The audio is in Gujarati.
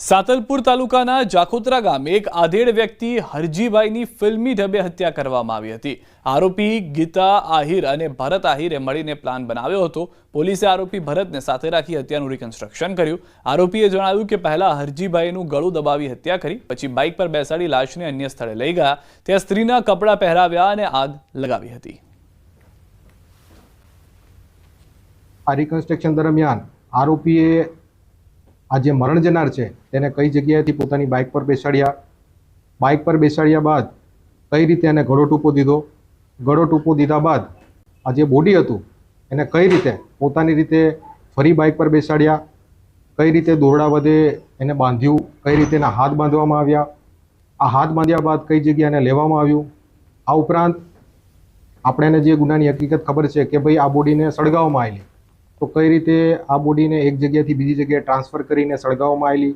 સાતલપુર તાલુકાના જાખોત્રા ગામે એક આધેડ વ્યક્તિ હરજીભાઈની ફિલ્મી ઢબે હત્યા કરવામાં આવી હતી. આરોપી ગીતા આહિર અને ભરત આહિરે મળીને પ્લાન બનાવ્યો હતો. પોલીસે આરોપી ભરતને સાથે રાખી હત્યાનું રિકન્સ્ટ્રક્શન કર્યું. આરોપીએ જણાવ્યું કે પહેલા હરજીભાઈનું ગળું દબાવી હત્યા કરી, પછી બાઇક પર બેસાડી લાશને અન્ય સ્થળે લઈ ગયા. ત્યાં સ્ત્રીના કપડાં પહેરાવ્યા અને આગ લગાવી હતી. આ રિકન્સ્ટ્રક્શન દરમિયાન આરોપીએ આ જે મરણ જનાર છે, તેને કઈ જગ્યાએથી પોતાની બાઇક પર બેસાડ્યા? બાઇક પર બેસાડ્યા બાદ કઈ રીતે એને ગળો ટૂંપો દીધો? ગળો ટૂંપો દીધા બાદ આ જે બોડી હતું, એને કઈ રીતે પોતાની રીતે ફરી બાઇક પર બેસાડ્યા? કઈ રીતે દોરડા વધે એને બાંધ્યું? કઈ રીતે એના હાથ બાંધવામાં આવ્યા? આ હાથ બાંધ્યા બાદ કઈ જગ્યાએ એને લેવામાં આવ્યું? આ ઉપરાંત આપણે જે ગુનાની હકીકત ખબર છે કે ભાઈ આ બોડીને સળગાવવામાં આવેલી. તો કઈ રીતે આ બોડીને એક જગ્યાએથી બીજી જગ્યાએ ટ્રાન્સફર કરીને સળગાવવામાં આવેલી?